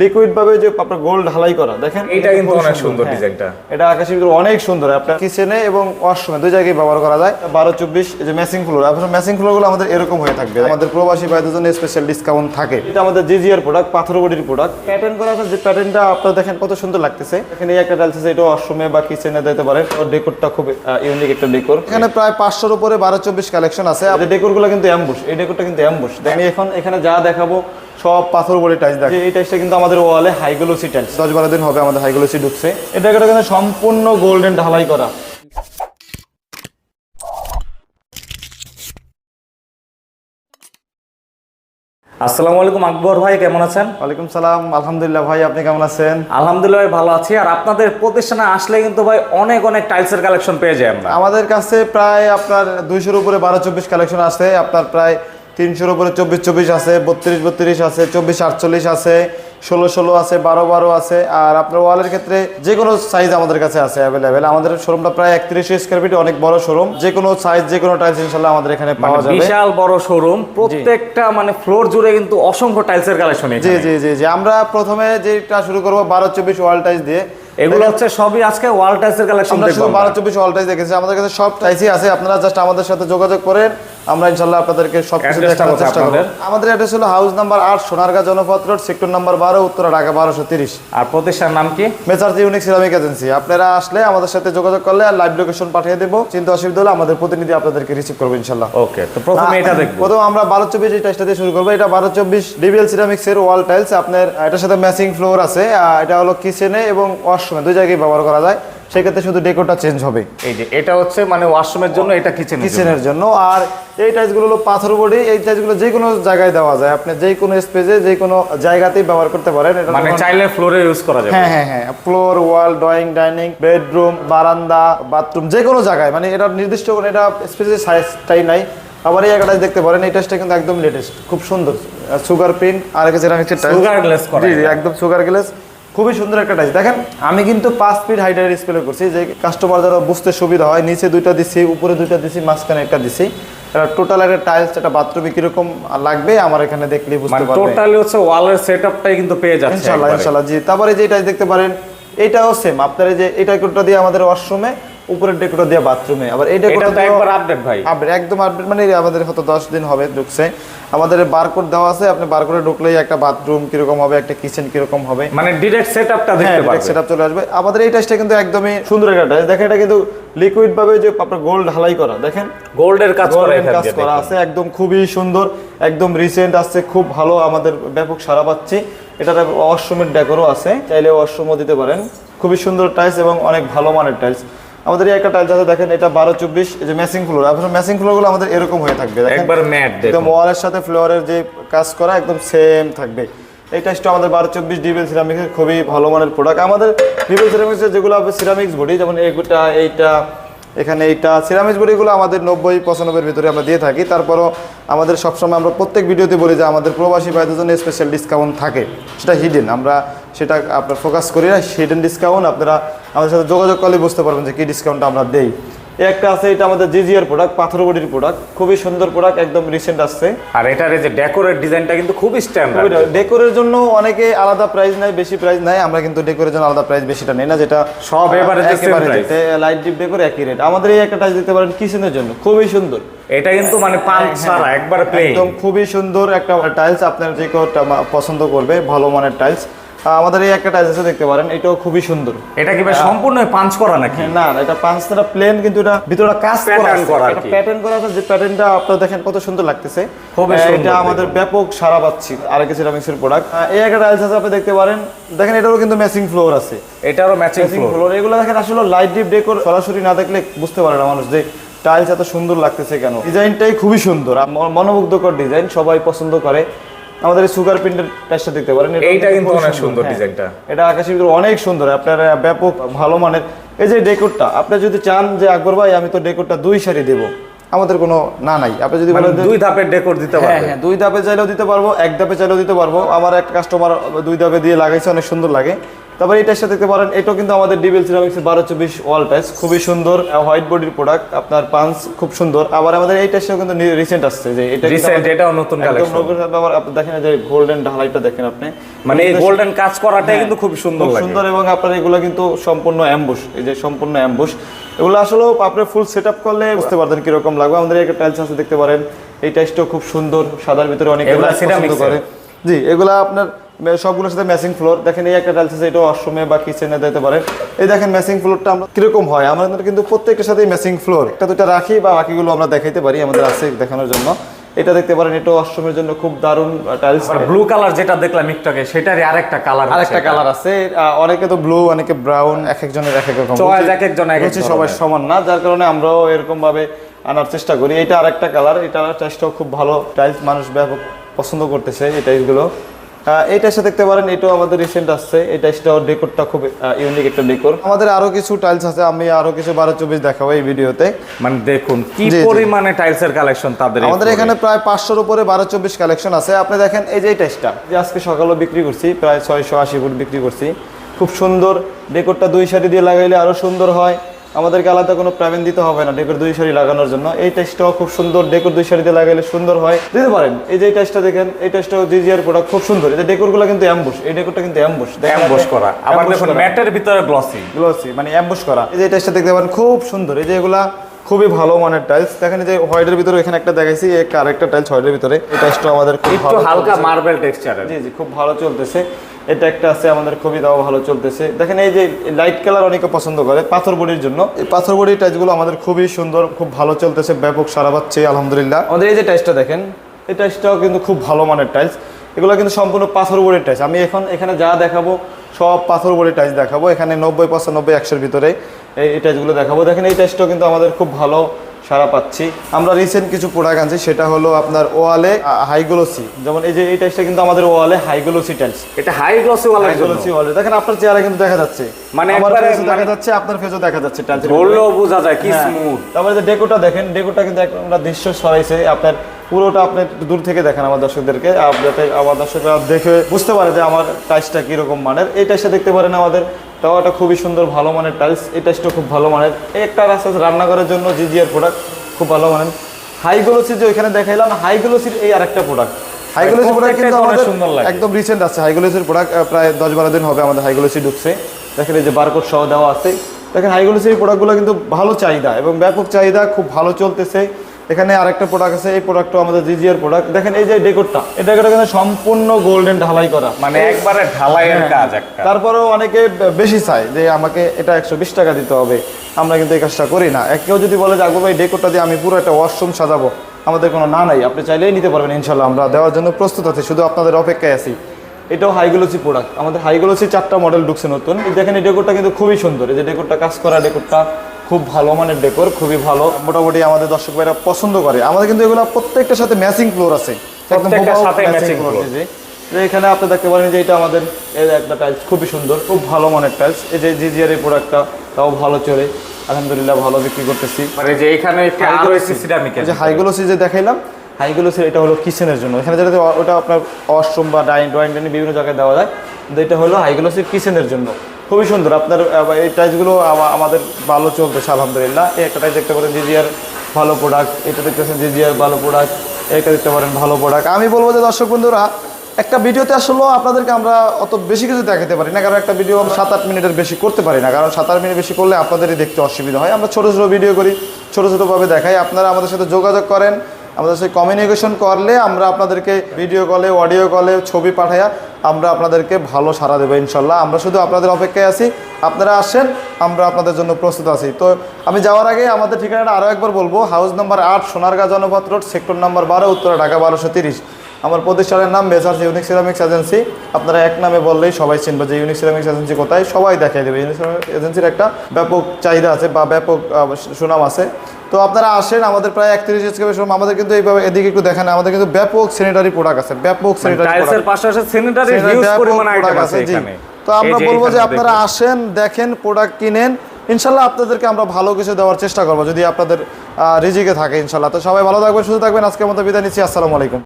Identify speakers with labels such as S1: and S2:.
S1: Liquid ভাবে যে আপনার গোল্ড ঢালাই করা দেখেন?
S2: এটা কিন্তু অনেক সুন্দর
S1: হ্যাঁ।
S2: ডিজাইনটা।
S1: এটা আকাশের ভিতরে অনেক সুন্দর। আপনার কিচেনে এবং ওয়াশরুমে দুই জায়গায় ব্যবহার করা যায়। বারো চব্বিশ এই যে ম্যাচিং ফ্লোর আপনার ম্যাচিং ফ্লোরগুলো আমাদের এরকম হয়ে থাকবে। আমাদের প্রবাসী ভাইদের জন্য স্পেশাল ডিসকাউন্ট থাকে। এটা আমাদের জিজিআর প্রোডাক্ট পাথর বডির প্রোডাক্ট প্যাটার্ন করা আছে যে প্যাটার্নটা আপনারা দেখেন কত সুন্দর লাগতেছে। এখানে এই একটা আছে এটা ওয়াশরুমে বা কিচেনে দিতে পারেন ওর ডেকোরটা খুব ইউনিক একটা ডেকোর এখানে প্রায় পাঁচশোর উপরে বারো চব্বিশ কালেকশন আছে। এই ডেকোরগুলো কিন্তু অ্যাম্বুশ এই ডেকোরটা কিন্তু অ্যাম্বুশ দেখেন এখন এখানে যা দেখাবো সব পাথর বডি টাইলস দেখেন এই টাইলসটা কিন্তু আমাদের ওয়ালে হাইগ্লোসি টাইলস দশ বারো দিন হবে আমাদের হাইগ্লোসি ঢুকছে। এটা কিন্তু সম্পূর্ণ গোল্ডেন ঢালাই করা।
S2: আসসালামু আলাইকুম আকবর ভাই কেমন আছেন?
S1: ওয়ালাইকুম সালাম আলহামদুলিল্লাহ ভাই আপনি কেমন আছেন?
S2: আলহামদুলিল্লাহ ভাই ভালো আছি। আর আপনাদের প্রতিষ্ঠানে আসলে কিন্তু ভাই অনেক অনেক টাইলসের কালেকশন পেয়ে যায় আমরা।
S1: আমাদের কাছে প্রায় আপনার দুইশোর উপরে বারো চব্বিশ কালেকশন আছে। আপনার প্রায় তিনশোর উপরে চব্বিশ চব্বিশ আছে বত্রিশ বত্রিশ আছে চব্বিশ আটচল্লিশ আছে ষোলো ষোলো আছে বারো বারো আছে আর আপনার ওয়ালের ক্ষেত্রে যে কোনো সাইজ আমাদের কাছে আছে অ্যাভেলেবেল আমাদের শোরুমটা প্রায় একত্রিশ স্কোয়ার ফিট অনেক বড় শোরুম যে কোনো সাইজ যে কোনো টাইলস ইনশাল্লাহ আমাদের এখানে পাওয়া
S2: মানে
S1: যাবে।
S2: বিশাল বড় শোরুম প্রত্যেকটা মানে ফ্লোর জুড়ে কিন্তু অসংখ্য টাইলসের কালেকশন
S1: জি জি জি জি। আমরা প্রথমে যেটা শুরু করব বারো চব্বিশ ওয়াল টাইলস দিয়ে।
S2: এগুলো হচ্ছে সবই আজকে ওয়াল টাইলসের কালেকশন
S1: আমরা শুধু
S2: আমরা।
S1: বারো চব্বিশ অলটাই দেখেছি। আমাদের কাছে সব টাইসই আছে। আপনারা জাস্ট আমাদের সাথে যোগাযোগ করেন। আমরা ইনশাল্লাহ আপনাদেরকে সব কিছু দেখানোর চেষ্টা করব? আমাদের অ্যাড্রেস হলো হাউস নাম্বার আট Sonargaon Janapath road sector number বারো উত্তরা ঢাকা বারোশো তিরিশ।
S2: আর প্রতিষ্ঠানের নাম কি?
S1: মেসার্স ইউনিক সিরামিক এজেন্সি আপনারা আসলে আমাদের সাথে যোগাযোগ করলে আর লাইভ লোকেশন পাঠিয়ে দেবো। চিন্তা অসুবিধা হলে আমাদের প্রতিনিধি আপনাদেরকে রিসিভ করব ইনশাল্লাহ।
S2: ওকে তো প্রথমে এটা দেখব।
S1: প্রথম আমরা বারো চব্বিশ এই টাইলসটা দিয়ে শুরু করব। এটা বারো চব্বিশ ডিবিএল সিরামিক্স এর ওয়াল টাইলস আপনার এটার সাথে ম্যাচিং ফ্লোর আছে। এটা হলো কিচেনে এবং ওয়াশরুমে দুই জায়গায় ব্যবহার করা যায় সেক্ষেত্রে শুধু ডেকোরটা চেঞ্জ হবে।
S2: এই যে এটা হচ্ছে মানে ওয়াশরুমের জন্য এটা কিচেন
S1: কিচেনের জন্য। আর এই টাইলসগুলো হলো পাথর বডি এই টাইলসগুলো যে কোনো জায়গায় দেওয়া যায়। আপনি যে কোনো স্পেসে যে কোনো জায়গাতেই ব্যবহার করতে পারেন। এটা
S2: মানে চাইলে ফ্লোরে ইউজ করা যাবে।
S1: হ্যাঁ হ্যাঁ হ্যাঁ। Floor wall drawing dining bedroom বারান্দা বাথরুম যে কোনো জায়গায়। মানে এটা নির্দিষ্ট কোনো এটা স্পেসিফিক সাইজটাই নাই। আবার এই একটা দেখতে পারেন এই টাইলসটা কিন্তু একদম লেটেস্ট খুব সুন্দর। সুগার প্রিন্ট আর একটা যেটা হচ্ছে
S2: সুগার গ্লেস করা
S1: জি জি একদম সুগার গ্লাস খুবই সুন্দর একটা টাইস দেখেন আমি কিন্তু পাঁচ ফিট হাইটের ডিসপ্লে করছি যে কাস্টমার যারা বুঝতে সুবিধা হয় নিচে দুইটা দিছি উপরে দুইটা দিছি মাঝখানে একটা দিছি। এটা টোটাল একটা টাইলস একটা বাথরুমে কীরকম লাগবে আমার এখানে দেখলে বুঝতে পারবেন
S2: টোটাল হচ্ছে ওয়ালের সেটআপটাই কিন্তু পেয়ে যাচ্ছে ইনশাআল্লাহ
S1: ইনশাল্লাহ জি। তারপরে যে এটা দেখতে পারেন এটাও সেম আপনারা যে এটা কোটা দিয়ে আমাদের ওয়াশরুমে উপরের ডেকোরটা দিয়ে বাথরুমে। আবার এই
S2: এটা তো একবার আপডেট ভাই।
S1: আপডেট একদম আপডেট মানে আমাদের হয়তো দশ দিন হবে ঢুকছে। আমাদের বারকোড দেওয়া আছে আপনি বারকোডে ঢুকলেই একটা বাথরুম কীরকম হবে একটা কিচেন কীরকম হবে।
S2: মানে ডিরেক্ট সেটআপটা দেখতে পারবে।
S1: সেটআপ চলে আসবে। আমাদের এই টাইসটা কিন্তু একদমই সুন্দর একটা টাইস দেখেন এটা কিন্তু লিকুইড ভাবে যে আপনার গোল্ড ঢালাই করা দেখেন?
S2: গোল্ডের কাজ করা এখানে
S1: কাজ করা আছে একদম খুবই সুন্দর একদম রিসেন্ট আসছে খুব ভালো আমাদের ব্যাপক সারা পাচ্ছি। এটার ওয়াশরুমের ডেকোরও আছে চাইলে ওয়াশরুমও দিতে পারেন। খুবই সুন্দর টাইলস এবং অনেক ভালো মানের টাইলস আমাদের এই একটা টাইলস আছে দেখেন এটা বারো চব্বিশ এই যে ম্যাচিং ফ্লোর আপনার ম্যাচিং ফ্লোরগুলো আমাদের এরকম হয়ে থাকবে দেখেন।
S2: একবার ম্যাট
S1: একদম ওয়ালের সাথে ফ্লোরের যে কাজ করা একদম সেম থাকবে। এই টাইসটা আমাদের বারো চব্বিশ ডিবেল সিরামিক্সের খুবই ভালো মানের প্রোডাক্ট আমাদের ডিবেল সিরামিক্সের যেগুলো সিরামিক্স বডি যেমন এইটা এইটা এখানে এইটা সিরামিক্স বডিগুলো আমাদের নব্বই পঁচানব্বইয়ের ভিতরে আমরা দিয়ে থাকি। তারপরও আমাদের সবসময় আমরা প্রত্যেক ভিডিওতে বলি যে আমাদের প্রবাসী ভাইদের জন্য স্পেশাল ডিসকাউন্ট থাকে। সেটা হিডেন আমরা সেটা আপনার ফোকাস করি না হিডেন ডিসকাউন্ট আপনারা আমাদের সাথে যোগাযোগ করলে বুঝতে পারবেন যে কী ডিসকাউন্টটা আমরা দেই। একটা আছে এটা আমাদের জিজিআর প্রোডাক্ট পাথর বডির প্রোডাক্ট খুবই সুন্দর প্রোডাক্ট একদম রিসেন্ট আসছে।
S2: আর এটার এই যে ডেকোরেট ডিজাইনটা কিন্তু খুবই স্ট্যান্ডার্ড
S1: ডেকোরের জন্য অনেকে আলাদা প্রাইস নাই বেশি প্রাইস নাই আমরা কিন্তু ডেকোরের জন্য আলাদা প্রাইস বেশিটা নেই না যেটা
S2: সব price।
S1: লাইট ডিপ ডেকোর একই রেট আমাদের এই একটা টাইস দিতে পারেন কিচেনের জন্য খুবই সুন্দর।
S2: এটা কিন্তু মানে পাঁচ ছাড়া একবার প্লেন
S1: একদম খুবই সুন্দর একটা টাইলস আপনার যে কেউ পছন্দ করবে ভালো মানের টাইলস আমাদের এই একটা টাইলস আছে দেখতে পারেন এটাও খুবই সুন্দর।
S2: এটা কি ভাই সম্পূর্ণ পাঞ্চ করা নাকি?
S1: না না, এটা পাঁচটা প্লেন কিন্তু এটা ভিতরে কাজ করা আছে। প্যাটার্ন করা আছে যে প্যাটার্নটা আপনারা দেখেন কত সুন্দর লাগতেছে।
S2: খুবই সুন্দর
S1: এটা আমাদের ব্যাপক সারা পাচ্ছি আরেক সিরামিক্সের প্রোডাক্ট এই একটা টাইলস আছে আপনি দেখতে পারেন। দেখেন এটারও কিন্তু ম্যাচিং ফ্লোর আছে।
S2: এটারও ম্যাচিং
S1: ফ্লোর এগুলো দেখেন আসলে লাইট ডিপ ডেকোর সরাসরি না দেখলে বুঝতে পারে না মানুষ যে টাইলস এত সুন্দর লাগতেছে কেন। ডিজাইনটাই খুবই সুন্দর মনোমুগ্ধকর ডিজাইন সবাই পছন্দ করে। আমাদের সুগার প্রিন্টের প্যাচটা দেখতে পারেন। এটা
S2: এইটা কিন্তু অনেক সুন্দর
S1: হ্যাঁ।
S2: ডিজাইনটা।
S1: এটা আকাশের ভিতরে অনেক সুন্দর। আপনার ব্যাপক ভালো মানের। এই যে ডেকোরটা আপনি যদি চান যে আকবর ভাই আমি তো ডেকোরটা দুই সারি দেব। আমাদের কোনো না নাই। আপনি যদি
S2: মানে
S1: বলেন
S2: দুই ধাপে ডেকোর দিতে পারবেন।
S1: হ্যাঁ দুই ধাপে চাইলেও দিতে পারব এক ধাপে চাইলেও দিতে পারব। আমার একটা কাস্টমার দুই ধাপে দিয়ে লাগাইছে অনেক সুন্দর লাগে। তারপরে এই টাইসটা দেখতে পারেন এটাও কিন্তু আমাদের ডিবেল সিরামিক্স বারো চব্বিশ ওয়াল টাইস খুবই সুন্দর হোয়াইট বডির প্রোডাক্ট আপনার পাঞ্চ খুব সুন্দর। আবার আমাদের এই টাইসটাও কিন্তু রিসেন্ট আসছে যে এটা আমাদের-
S2: এটাও নতুন।
S1: নতুন আবার আপনি দেখেন যে গোল্ডেন ঢালাইটা দেখেন আপনি।
S2: মানে এই গোল্ডেন কাজ করাটাই কিন্তু খুব সুন্দর লাগে।
S1: সুন্দর এবং আপনার এগুলো কিন্তু সম্পূর্ণ অ্যাম্বুশ এই যে সম্পূর্ণ অ্যাম্বুশ এগুলো আসলে আপনি ফুল সেট আপ করলে বুঝতে পারতেন কীরকম লাগবে। আমাদের একটা টাইলস আছে দেখতে পারেন। এই টাইলসটাও খুব সুন্দর সাদার ভিতরে অনেক করে। জি এগুলা আপনার সবগুলোর সাথে ম্যাচিং ফ্লোর দেখেন এই একটা টাইলস আছে এটাও অসমে বা কিচেনে দিতে পারেন এই দেখেন ম্যাচিং ফ্লোরটা আমরা কীরকম হয়? আমাদের কিন্তু প্রত্যেকটার সাথেই ম্যাচিং ফ্লোর একটা দুটা রাখি বা বাকিগুলো আমরা দেখাইতে পারি আমাদের আছে দেখানোর জন্য। এটা দেখতে পারেন এটাও অষ্টমের জন্য খুব দারুণ টাইলস
S2: ব্লু কালার যেটা দেখলাম একটু আগে সেটারই আরেকটা কালার
S1: আরেকটা কালার আছে। অনেকে তো ব্লু অনেকে ব্রাউন এক একজনের এক এক রকম। রুচি-
S2: এক একজন এক এক
S1: সবাই সমান না যার কারণে আমরাও এরকম ভাবে আনার চেষ্টা করি। এটা আরেকটা কালার এটা টাইসটাও খুব ভালো। টাইলস মানুষ ব্যাপক পছন্দ করতেছে এই টাইলসগুলো এই টাইসটা দেখতে পারেন এটাও আমাদের রিসেন্ট আসছে। এটা টাইসটাও ডেকোরটা খুব ইউনিক একটা ডেকোর আমাদের আরও কিছু টাইলস আছে আমি আরও কিছু বারো চব্বিশ দেখাবো এই ভিডিওতে।
S2: মানে দেখুন কি। পরিমাণে টাইলসের কালেকশন তাদের
S1: আমাদের এখানে প্রায় পাঁচশোর উপরে বারো চব্বিশ কালেকশন আছে। আপনি দেখেন এই যে এই টেস্টটা যে আজকে সকালেও বিক্রি করছি প্রায় ছয়শো আশি ফুট বিক্রি করছি। খুব সুন্দর ডেকোরটা দুই সারি দিয়ে লাগাইলে আরও সুন্দর হয়। আমাদেরকে আলাদা কোনো প্রাইভেন দিতে হবে না ডেকোর দুই সারি লাগানোর জন্য। এই টেস্টটাও খুব সুন্দর ডেকোর দুই দিয়ে লাগাইলে সুন্দর হয়। দিতে পারেন এই যে টেস্টটা দেখেন এই টেস্টটাও জিজিআর প্রোডাক্ট খুব সুন্দর। এই যে ডেকোরগুলো কিন্তু অ্যাম্বুশ এই ডেকোরটা কিন্তু অ্যাম্বুশ
S2: অ্যাম্বস করা। আবার দেখুন ম্যাটের ভিতরে গ্লসি
S1: গ্লোসি মানে অ্যাম্বুশ করা। এই যে টেস্টটা দেখতে পারেন খুব সুন্দর। এই যে এগুলা খুবই ভালো মানের টাইলস দেখেন যে হোয়াইটের ভিতরে এখানে একটা দেখাইছি একটা আরেকটা টাইলস হোয়াইটের ভিতরে। এই টাইলসটা আমাদের খুব
S2: হালকা মার্বেল টেক্সচারের
S1: জি জি খুব ভালো চলতেছে। এটা একটা আছে, আমাদের খুবই দাও ভালো চলতেছে। দেখেন এই যে লাইট কালার অনেকে পছন্দ করে, পাথর বডির জন্য। এই পাথর বডির টাইলসগুলো আমাদের খুবই সুন্দর, খুব ভালো চলতেছে, ব্যাপক সারা পাচ্ছে, আলহামদুলিল্লাহ। আমাদের এই যে টাইলসটা দেখেন, এই টাইলসটাও কিন্তু খুব ভালো মানের টাইলস এগুলো কিন্তু সম্পূর্ণ পাথর বডির টাইলস আমি এখন এখানে যা দেখাবো, সব পাথর বডির টাইলস দেখাবো। এখানে নব্বই, পঁচানব্বই, একশোর ভিতরে এই টাইলসগুলো দেখাবো। দেখেন এই টাইলসটাও কিন্তু আমাদের খুব ভালো সারা পাচ্ছি। আমরা রিসেন্ট কিছু প্রোডাক্ট আনছি সেটা হলো আপনার ওয়ালে হাইগ্লোসি যেমন এই যে এই টাইলসটা কিন্তু আমাদের ওয়ালে হাইগ্লোসি টাইলস
S2: এটা হাই গ্লসি ওয়ালার
S1: হাইগ্লোসি ওয়ালে দেখেন আপনার চেহারা কিন্তু দেখা যাচ্ছে।
S2: মানে
S1: আমার
S2: একবারে
S1: ফেসও দেখা
S2: মানে-
S1: যাচ্ছে আপনার ফেসও দেখা যাচ্ছে টাইলসের
S2: ধরলেও বোঝা যায় কি
S1: হ্যাঁ।
S2: স্মুথ
S1: তারপরে যে ডেকোটা দেখেন ডেকোটা কিন্তু একটা দৃশ্য সরাইছে আপনার পুরোটা আপনি একটু দূর থেকে দেখেন আমার দর্শকদেরকে। যাতে আমার দর্শকরা দেখে বুঝতে পারে যে আমার টাইলসটা কীরকম মানের। এই টাইলসটা দেখতে পারেন আমাদের তাও একটা খুবই সুন্দর ভালো মানের টাইলস এই টাইলসটা খুব ভালো মানের। একটা রাস্তা রান্নাঘরের জন্য জিজিআর প্রোডাক্ট খুব ভালো মানের। হাইগ্লোসি যে ওইখানে দেখাইলাম হাইগ্লোসির এই আরেকটা প্রোডাক্ট হাইগ্লোসি প্রোডাক্ট কিন্তু আমাদের
S2: সুন্দর লাগে।
S1: একদম রিসেন্ট আছে। হাইগ্লোসির প্রোডাক্ট প্রায় দশ বারো দিন হবে আমাদের হাইগ্লোসি ঢুকছে। দেখেন এই যে বারকোড সহ দেওয়া আছে। দেখেন হাইগ্লোসির প্রোডাক্টগুলো কিন্তু ভালো চাহিদা এবং ব্যাপক চাহিদা খুব ভালো চলতেছে। এখানে আরেকটা প্রোডাক্ট আছে এই প্রোডাক্টও আমাদের জিজিআর প্রোডাক্ট দেখেন এই যে ডেকোরটা এই ডেকোরটা কিন্তু সম্পূর্ণ গোল্ডেন ঢালাই করা।
S2: মানে একবারে ঢালাইয়ের
S1: হ্যাঁ।
S2: কাজ একটা।
S1: তারপরেও অনেকে বেশি চায় যে আমাকে এটা একশো বিশ টাকা দিতে হবে। আমরা কিন্তু এই কাজটা করি না। কেউ যদি বলে যে আকবর ভাই ডেকোরটা দিয়ে আমি পুরো একটা ওয়াশরুম সাজাবো। আমাদের কোনো না নাই। আপনি চাইলেই নিতে পারবেন ইনশাল্লাহ আমরা দেওয়ার জন্য প্রস্তুত আছি শুধু আপনাদের অপেক্ষায় আছি। এটাও হাইগ্লোসি প্রোডাক্ট আমাদের হাইগ্লোসি চারটা মডেল ঢুকছে নতুন। দেখেন এই ডেকোরটা কিন্তু খুবই সুন্দর। এই যে ডেকোরটা কাজ করা ডেকোরটা খুব ভালো মানের ডেকোর খুবই ভালো। মোটামুটি আমাদের দর্শক ভাইরা পছন্দ করে। আমাদের কিন্তু এগুলো প্রত্যেকটার সাথে ম্যাচিং ফ্লোর আছে। এখানে আপনি দেখতে পারেন যে এটা আমাদের এই একটা টাইলস খুবই সুন্দর খুব ভালো মানের টাইলস এই যে জি জিজিআর এই প্রোডাক্টটা তাও ভালো চলে। আলহামদুলিল্লাহ ভালো বিক্রি করতেছি।
S2: মানে যে এখানে
S1: যে হাইগুলোসি যে দেখাইলাম হাইগুলোসির এটা হলো কিচেনের জন্য। এখানে যেটা ওটা আপনার ওয়াশরুম বা ডাইনিং ড্রয়িং ডাইনিং বিভিন্ন জায়গায় দেওয়া যায়। কিন্তু এটা হলো হাইগুলোসির কিচেনের জন্য। খুবই সুন্দর। আপনার এই টাইলসগুলো আমা- আমাদের ভালো চলতেছে, আলহামদুলিল্লাহ। এই একটা টাইলস দেখতে পারেন, জিজিআর ভালো প্রোডাক্ট এটা দেখতেছেন, জিজিআর ভালো প্রোডাক্ট এটা দেখতে পারেন, ভালো প্রোডাক্ট আমি বলব যে, দর্শক বন্ধুরা, একটা ভিডিওতে আসলেও আপনাদেরকে আমরা অত বেশি কিছু দেখাতে পারি না, কারণ একটা ভিডিও আমরা সাত আট মিনিটের বেশি করতে পারি না। কারণ সাত আট মিনিট বেশি করলে আপনাদেরই দেখতে অসুবিধা হয়। আমরা ছোটো ছোটো ভিডিও করি, ছোটো ছোটোভাবে দেখাই। আপনারা আমাদের সাথে যোগাযোগ করেন। আমাদের সাথে কমিউনিকেশন করলে আমরা আপনাদেরকে ভিডিও কলে অডিও কলে ছবি পাঠাইয়া আমরা আপনাদেরকে ভালো সাড়া দেবো ইনশাল্লাহ। আমরা শুধু আপনাদের অপেক্ষায় আছি, আপনারা আসেন, আমরা আপনাদের জন্য প্রস্তুত আছি। তো আমি যাওয়ার আগে আমাদের ঠিকানাটা আরও একবার বলব হাউস নাম্বার আট, Sonargaon Janapath road sector number বারো, উত্তরা, ঢাকা বারোশো তিরিশ। আমার প্রতিষ্ঠানের নাম মেসার্স ইউনিক সিরামিক্স এজেন্সি আপনারা এক নামে বললেই সবাই চিনবে যে ইউনিক সিরামিক্স এজেন্সি কোথায়, সবাই দেখাই দেবে। ইউনিক সিরামিক্স এজেন্সির একটা ব্যাপক চাহিদা আছে বা ব্যাপক সুনাম আছে। তো আপনারা আসেন আমাদের প্রায় একত্রিশ এসকেপের সময় আমাদের কিন্তু এইভাবে এদিকে একটু দেখেন আমাদের কিন্তু ব্যাপক স্যানিটারি প্রোডাক্ট আছে ব্যাপক স্যানিটারি
S2: পরিমাণ আইটেম আছে
S1: তো আমরা বলব যে আপনারা আসেন দেখেন প্রোডাক্ট কিনেন ইনশাল্লাহ আপনাদেরকে আমরা ভালো কিছু দেওয়ার চেষ্টা করব যদি আপনাদের রিজিকে থাকে ইনশাল্লাহ। তো সবাই ভালো থাকবেন সুস্থ থাকবেন আজকের মতো বিদায় নিচ্ছি আসসালামু আলাইকুম।